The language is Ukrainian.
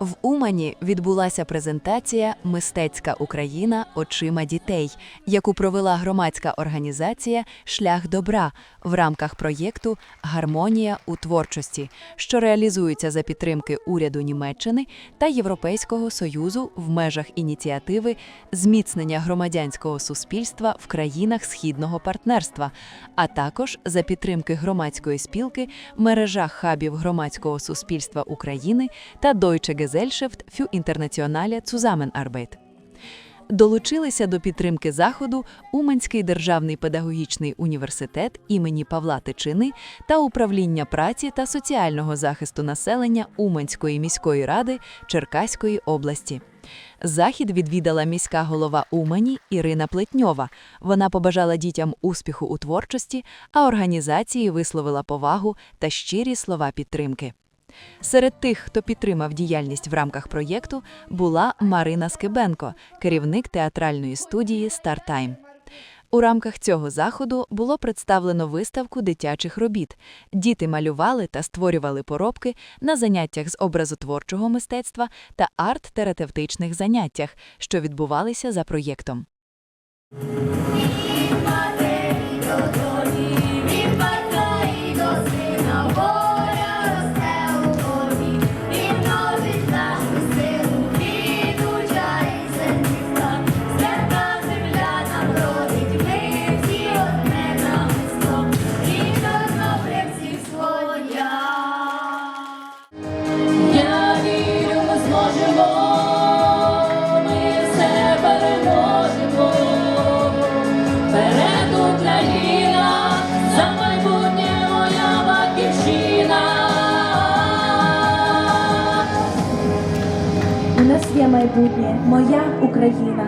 В Умані відбулася презентація Мистецька Україна. Очима дітей, яку провела громадська організація Шлях добра в рамках проєкту Гармонія у творчості, що реалізується за підтримки уряду Німеччини та Європейського союзу в межах ініціативи зміцнення громадянського суспільства в країнах східного партнерства, а також за підтримки громадської спілки мережа хабів громадського суспільства України та Deutsche Gesellschaft für internationale Zusammenarbeit. Долучилися до підтримки заходу Уманський державний педагогічний університет імені Павла Тичини та управління праці та соціального захисту населення Уманської міської ради Черкаської області. Захід відвідала міська голова Умані Ірина Плетньова. Вона побажала дітям успіху у творчості, а організації висловила повагу та щирі слова підтримки. Серед тих, хто підтримав діяльність в рамках проєкту, була Марина Скибенко, керівник театральної студії «Стартайм». У рамках цього заходу було представлено виставку дитячих робіт. Діти малювали та створювали поробки на заняттях з образотворчого мистецтва та арт-терапевтичних заняттях, що відбувалися за проєктом. Майбутнє, моя Україна.